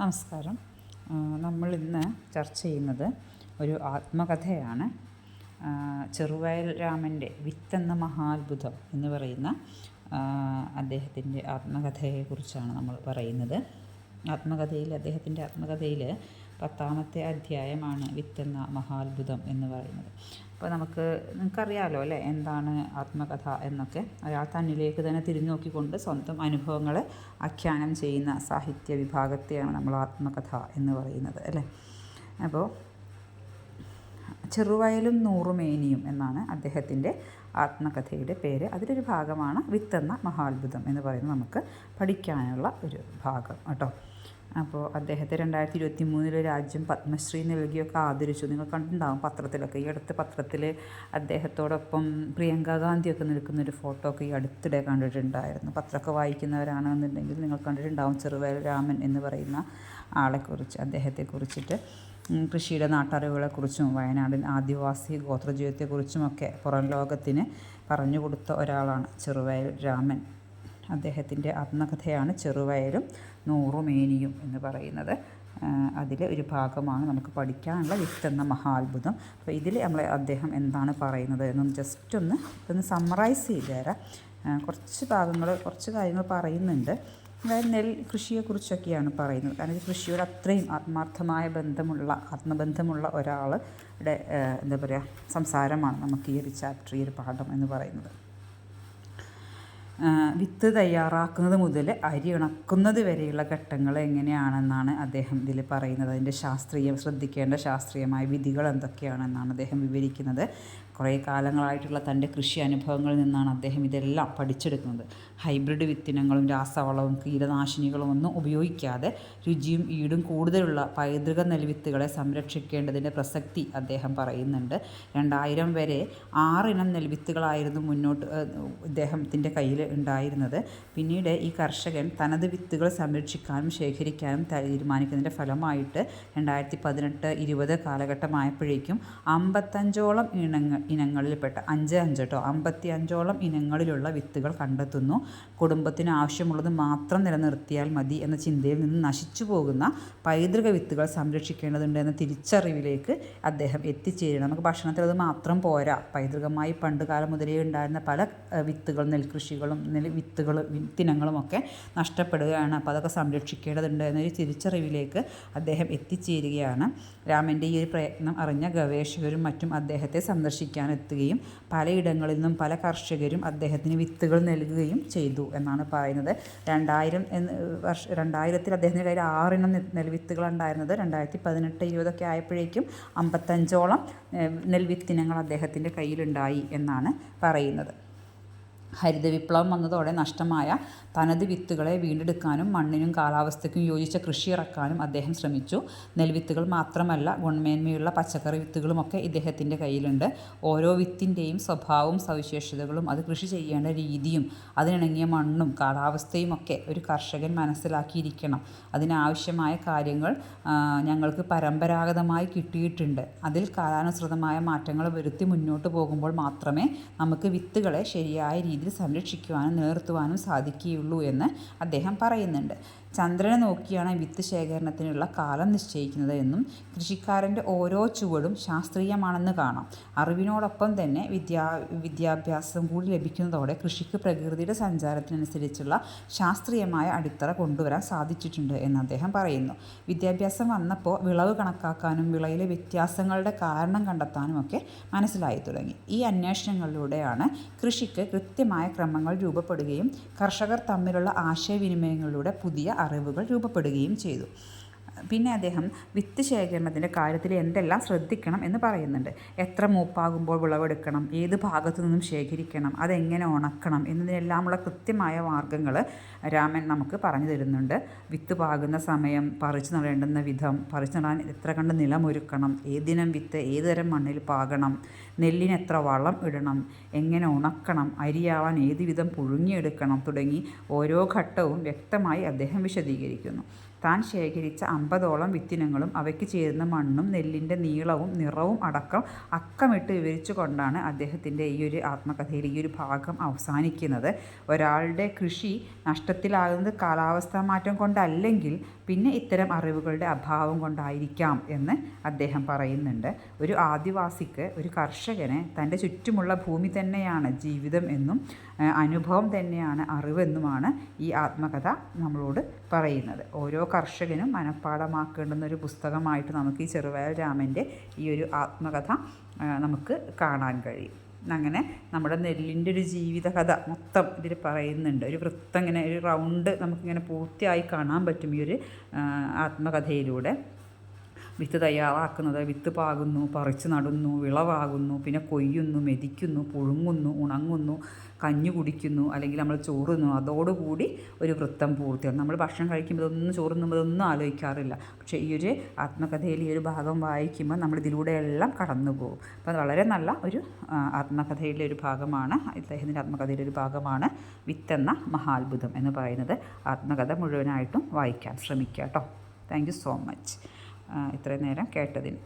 നമസ്കാരം. നമ്മൾ ഇന്ന് ചർച്ച ചെയ്യുന്നത് ഒരു ആത്മകഥയാണ്. ചെറുവയൽ രാമന്റെ വിത്തെന്ന മഹാത്ഭുതം എന്ന് പറയുന്ന അദ്ദേഹത്തിന്റെ ആത്മകഥയെക്കുറിച്ചാണ് നമ്മൾ പറയുന്നത്. ആത്മകഥയിൽ അദ്ദേഹത്തിന്റെ ആത്മകഥയിൽ പത്താമത്തെ അധ്യായമാണ് വിത്തെന്ന മഹാത്ഭുതം എന്ന് പറയുന്നത്. അപ്പോൾ നമുക്ക് നിങ്ങൾക്കറിയാലോ അല്ലേ? എന്താണ് ആത്മകഥ എന്നൊക്കെ. ഒരാൾ തന്നിലേക്ക് തന്നെ തിരിഞ്ഞു നോക്കിക്കൊണ്ട് സ്വന്തം അനുഭവങ്ങളെ ആഖ്യാനം ചെയ്യുന്ന സാഹിത്യ വിഭാഗത്തെയാണ് നമ്മൾ ആത്മകഥ എന്ന് പറയുന്നത് അല്ലേ? അപ്പോൾ ചെറുവയലും നൂറുമേനിയും എന്നാണ് അദ്ദേഹത്തിന്റെ ആത്മകഥയുടെ പേര്. അതിലൊരു ഭാഗമാണ് വിത്തെന്ന മഹാത്ഭുതം എന്ന് പറയുന്നത് നമുക്ക് പഠിക്കാനുള്ള ഒരു ഭാഗം കേട്ടോ. അപ്പോൾ അദ്ദേഹത്തെ രണ്ടായിരത്തി ഇരുപത്തി മൂന്നിൽ രാജ്യം പത്മശ്രീ നൽകിയൊക്കെ ആദരിച്ചു. നിങ്ങൾ കണ്ടിട്ടുണ്ടാകും പത്രത്തിലൊക്കെ. ഈ അടുത്ത പത്രത്തിൽ അദ്ദേഹത്തോടൊപ്പം പ്രിയങ്ക ഗാന്ധിയൊക്കെ നിൽക്കുന്ന ഒരു ഫോട്ടോ ഒക്കെ ഈ അടുത്തിടെ കണ്ടിട്ടുണ്ടായിരുന്നു. പത്രമൊക്കെ വായിക്കുന്നവരാണെന്നുണ്ടെങ്കിൽ നിങ്ങൾ കണ്ടിട്ടുണ്ടാകും ചെറുവയൽ രാമൻ എന്ന് പറയുന്ന ആളെക്കുറിച്ച് അദ്ദേഹത്തെക്കുറിച്ചിട്ട്. കൃഷിയുടെ നാട്ടറിവുകളെക്കുറിച്ചും വയനാടിൻ ആദിവാസി ഗോത്രജീവിതത്തെക്കുറിച്ചുമൊക്കെ പുറം ലോകത്തിന് പറഞ്ഞു കൊടുത്ത ഒരാളാണ് ചെറുവയൽ രാമൻ. അദ്ദേഹത്തിന്റെ ആത്മകഥയാണ് ചെറുവയലും നൂറുമേനിയും എന്ന് പറയുന്നത്. അതിലെ ഒരു ഭാഗമാണ് നമുക്ക് പഠിക്കാനുള്ള വിത്തെന്ന മഹാത്ഭുതം. അപ്പോൾ ഇതിൽ നമ്മൾ അദ്ദേഹം എന്താണ് പറയുന്നത് എന്നൊന്ന് ജസ്റ്റ് ഒന്ന് ഒന്ന് സമ്മറൈസ് ചെയ്ത് തരാം. കുറച്ച് ഭാഗങ്ങൾ കുറച്ച് കാര്യങ്ങൾ പറയുന്നുണ്ട്. അതായത് നെൽ കൃഷിയെക്കുറിച്ചൊക്കെയാണ് പറയുന്നത്. കാരണം കൃഷിയോട് അത്രയും ആത്മാർത്ഥമായ ബന്ധമുള്ള ആത്മബന്ധമുള്ള ഒരാളുടെ എന്താ പറയുക സംസാരമാണ് നമുക്ക് ഈ ഒരു ചാപ്റ്റർ ഈ ഒരു പാഠം എന്ന് പറയുന്നത്. വിത്ത് തയ്യാറാക്കുന്നത് മുതൽ അരി ഉണക്കുന്നത് വരെയുള്ള ഘട്ടങ്ങൾ എങ്ങനെയാണെന്നാണ് അദ്ദേഹം ഇതിൽ പറയുന്നത്. അതിന്റെ ശാസ്ത്രീയം ശ്രദ്ധിക്കേണ്ട ശാസ്ത്രീയമായ വിധികൾ എന്തൊക്കെയാണെന്നാണ് അദ്ദേഹം വിവരിക്കുന്നത്. കുറേ കാലങ്ങളായിട്ടുള്ള തന്റെ കൃഷി അനുഭവങ്ങളിൽ നിന്നാണ് അദ്ദേഹം ഇതെല്ലാം പഠിച്ചെടുക്കുന്നത്. ഹൈബ്രിഡ് വിത്തിനങ്ങളും രാസവളവും കീടനാശിനികളും ഒന്നും ഉപയോഗിക്കാതെ രുചിയും ഈടും കൂടുതലുള്ള പൈതൃക നെൽവിത്തുകളെ സംരക്ഷിക്കേണ്ടതിന്റെ പ്രസക്തി അദ്ദേഹം പറയുന്നുണ്ട്. രണ്ടായിരം വരെ ആറിനം നെൽവിത്തുകളായിരുന്നു മുന്നോട്ട് ഇദ്ദേഹത്തിന്റെ കയ്യിൽ ഉണ്ടായിരുന്നത്. പിന്നീട് ഈ കർഷകൻ തനത് വിത്തുകൾ സംരക്ഷിക്കാനും ശേഖരിക്കാനും തീരുമാനിക്കുന്നതിന്റെ ഫലമായിട്ട് രണ്ടായിരത്തി പതിനെട്ട് ഇരുപത് കാലഘട്ടമായപ്പോഴേക്കും അമ്പത്തഞ്ചോളം ഇനങ്ങൾ ഇനങ്ങളിൽപ്പെട്ട അഞ്ച് അഞ്ചട്ടോ അമ്പത്തി അഞ്ചോളം ഇനങ്ങളിലുള്ള വിത്തുകൾ കണ്ടെത്തുന്നു. കുടുംബത്തിന് ആവശ്യമുള്ളത് മാത്രം നിലനിർത്തിയാൽ മതി എന്ന ചിന്തയിൽ നിന്ന് നശിച്ചു പോകുന്ന പൈതൃക വിത്തുകൾ സംരക്ഷിക്കേണ്ടതുണ്ട് എന്ന തിരിച്ചറിവിലേക്ക് അദ്ദേഹം എത്തിച്ചേരണം നമുക്ക് ഭക്ഷണത്തിൽ അത് മാത്രം പോരാ. പൈതൃകമായി പണ്ട് കാലം മുതലേ ഉണ്ടായിരുന്ന പല വിത്തുകൾ നെൽകൃഷികളും നെൽ വിത്തുകൾ വിത്തിനങ്ങളുമൊക്കെ നഷ്ടപ്പെടുകയാണ്. അപ്പോൾ അതൊക്കെ സംരക്ഷിക്കേണ്ടതുണ്ട് എന്നൊരു തിരിച്ചറിവിലേക്ക് അദ്ദേഹം എത്തിച്ചേരുകയാണ്. രാമന്റെ ഈ ഒരു പ്രയത്നം അറിഞ്ഞ ഗവേഷകരും മറ്റും അദ്ദേഹത്തെ സന്ദർശിക്കാൻ എത്തുകയും പലയിടങ്ങളിൽ നിന്നും പല കർഷകരും അദ്ദേഹത്തിന് വിത്തുകൾ നൽകുകയും ചെയ്തു എന്നാണ് പറയുന്നത്. രണ്ടായിരം എന്ന് വർഷ രണ്ടായിരത്തിൽ അദ്ദേഹത്തിന്റെ കയ്യിൽ ആറിനം നെൽവിത്തുകൾ ഉണ്ടായിരുന്നത് രണ്ടായിരത്തി പതിനെട്ട് ഇരുപതൊക്കെ ആയപ്പോഴേക്കും അമ്പത്തഞ്ചോളം നെൽവിത്തിനങ്ങൾ അദ്ദേഹത്തിന്റെ കയ്യിലുണ്ടായി എന്നാണ് പറയുന്നത്. ഹരിത വിപ്ലവം വന്നതോടെ നഷ്ടമായ തനത് വിത്തുകളെ വീണ്ടെടുക്കാനും മണ്ണിനും കാലാവസ്ഥയ്ക്കും യോജിച്ച കൃഷി ഇറക്കാനും അദ്ദേഹം ശ്രമിച്ചു. നെൽവിത്തുകൾ മാത്രമല്ല ഗുണമേന്മയുള്ള പച്ചക്കറി വിത്തുകളുമൊക്കെ ഇദ്ദേഹത്തിന്റെ കയ്യിലുണ്ട്. ഓരോ വിത്തിന്റെയും സ്വഭാവവും സവിശേഷതകളും അത് കൃഷി ചെയ്യേണ്ട രീതിയും അതിനിണങ്ങിയ മണ്ണും കാലാവസ്ഥയും ഒക്കെ ഒരു കർഷകൻ മനസ്സിലാക്കിയിരിക്കണം. അതിനാവശ്യമായ കാര്യങ്ങൾ ഞങ്ങൾക്ക് പരമ്പരാഗതമായി കിട്ടിയിട്ടുണ്ട്. അതിൽ കാലാനുസൃതമായ മാറ്റങ്ങൾ വരുത്തി മുന്നോട്ട് പോകുമ്പോൾ മാത്രമേ നമുക്ക് വിത്തുകളെ ശരിയായ രീതിയിൽ സംരക്ഷിക്കുവാനും നിലനിർത്തുവാനും സാധിക്കുകയുള്ളൂ എന്ന് അദ്ദേഹം പറയുന്നുണ്ട്. ചന്ദ്രനെ നോക്കിയാണ് വിത്ത് ശേഖരണത്തിനുള്ള കാലം നിശ്ചയിക്കുന്നത് എന്നും കൃഷിക്കാരന്റെ ഓരോ ചുവടും ശാസ്ത്രീയമാണെന്ന് കാണാം. അറിവിനോടൊപ്പം തന്നെ വിദ്യാ വിദ്യാഭ്യാസം കൂടി ലഭിക്കുന്നതോടെ കൃഷിക്ക് പ്രകൃതിയുടെ സഞ്ചാരത്തിനനുസരിച്ചുള്ള ശാസ്ത്രീയമായ അടിത്തറ കൊണ്ടുവരാൻ സാധിച്ചിട്ടുണ്ട് എന്ന് അദ്ദേഹം പറയുന്നു. വിദ്യാഭ്യാസം വന്നപ്പോൾ വിളവ് കണക്കാക്കാനും വിളയിലെ വ്യത്യാസങ്ങളുടെ കാരണം കണ്ടെത്താനും ഒക്കെ മനസ്സിലായി തുടങ്ങി. ഈ അന്വേഷണങ്ങളിലൂടെയാണ് കൃഷിക്ക് കൃത്യമായ ക്രമങ്ങൾ രൂപപ്പെടുകയും കർഷകർ തമ്മിലുള്ള ആശയവിനിമയങ്ങളിലൂടെ പുതിയ അറിവുകൾ രൂപപ്പെടുകയും ചെയ്തു. പിന്നെ അദ്ദേഹം വിത്ത് ശേഖരണത്തിന്റെ കാര്യത്തിൽ എന്തെല്ലാം ശ്രദ്ധിക്കണം എന്ന് പറയുന്നുണ്ട്. എത്ര മൂപ്പാകുമ്പോൾ വിളവെടുക്കണം ഏത് ഭാഗത്തു നിന്നും ശേഖരിക്കണം അതെങ്ങനെ ഉണക്കണം എന്നതിനെല്ലാമുള്ള കൃത്യമായ മാർഗങ്ങൾ രാമൻ നമുക്ക് പറഞ്ഞു തരുന്നുണ്ട്. വിത്ത് പാകുന്ന സമയം പറിച്ചു നടേണ്ടുന്ന വിധം പറിച്ചു നടാൻ എത്ര കണ്ട് നിലമൊരുക്കണം ഏതിനം വിത്ത് ഏതുതരം മണ്ണിൽ പാകണം നെല്ലിന് എത്ര വളം ഇടണം എങ്ങനെ ഉണക്കണം അരിയാവാൻ ഏതുവിധം പുഴുങ്ങിയെടുക്കണം തുടങ്ങി ഓരോ ഘട്ടവും വ്യക്തമായി അദ്ദേഹം വിശദീകരിക്കുന്നു. താൻ ശേഖരിച്ച അമ്പതോളം വിത്തിനങ്ങളും അവയ്ക്ക് ചേരുന്ന മണ്ണും നെല്ലിന്റെ നീളവും നിറവും അടക്കം അക്കമിട്ട് വിവരിച്ചു കൊണ്ടാണ് അദ്ദേഹത്തിന്റെ ഈ ഒരു ആത്മകഥയിൽ ഈ ഒരു ഭാഗം അവസാനിക്കുന്നത്. ഒരാളുടെ കൃഷി നഷ്ടത്തിലാകുന്നത് കാലാവസ്ഥാ മാറ്റം കൊണ്ടല്ലെങ്കിൽ പിന്നെ ഇത്തരം അറിവുകളുടെ അഭാവം കൊണ്ടായിരിക്കാം എന്ന് അദ്ദേഹം പറയുന്നുണ്ട്. ഒരു ആദിവാസിക്ക് ഒരു കർഷകന് തന്റെ ചുറ്റുമുള്ള ഭൂമി തന്നെയാണ് ജീവിതം എന്നും അനുഭവം തന്നെയാണ് അറിവെന്നുമാണ് ഈ ആത്മകഥ നമ്മളോട് പറയുന്നത്. ഓരോ കർഷകനും മനഃപ്പാടമാക്കേണ്ടുന്ന ഒരു പുസ്തകമായിട്ട് നമുക്ക് ഈ ചെറുവയൽ രാമന്റെ ഈ ഒരു ആത്മകഥ നമുക്ക് കാണാൻ കഴിയും. അങ്ങനെ നമ്മുടെ നെല്ലിന്റെ ഒരു ജീവിതകഥ മൊത്തം ഇതിൽ പറയുന്നുണ്ട്. ഒരു വൃത്തം ഇങ്ങനെ ഒരു റൗണ്ട് നമുക്കിങ്ങനെ പൂർത്തിയായി കാണാൻ പറ്റും ഈ ഒരു ആത്മകഥയിലൂടെ. വിത്ത് തയ്യാറാക്കുന്നത് വിത്ത് പാകുന്നു പറിച്ച് നടുന്നു വിളവാകുന്നു പിന്നെ കൊയ്യുന്നു മെതിക്കുന്നു പുഴുങ്ങുന്നു ഉണങ്ങുന്നു കഞ്ഞു കുടിക്കുന്നു അല്ലെങ്കിൽ നമ്മൾ ചോറുന്നു. അതോടുകൂടി ഒരു വൃത്തം പൂർത്തിയാണ് നമ്മൾ ഭക്ഷണം കഴിക്കുമ്പോൾ ഇതൊന്നും ചോറുന്നുമ്പോൾ ഇതൊന്നും ആലോചിക്കാറില്ല. പക്ഷേ ഈ ഒരു ആത്മകഥയിൽ ഈ ഒരു ഭാഗം വായിക്കുമ്പോൾ നമ്മൾ ഇതിലൂടെയെല്ലാം കടന്നു പോകും. അപ്പം വളരെ നല്ല ഒരു ആത്മകഥയിലെ ഒരു ഭാഗമാണ്. ഇദ്ദേഹത്തിന്റെ ആത്മകഥയിലെ ഒരു ഭാഗമാണ് വിത്തെന്ന മഹാത്ഭുതം എന്ന് പറയുന്നത്. ആത്മകഥ മുഴുവനായിട്ടും വായിക്കാൻ ശ്രമിക്കുക കേട്ടോ. Thank you so much. ഇത്രയും നേരം കേട്ടതിന്.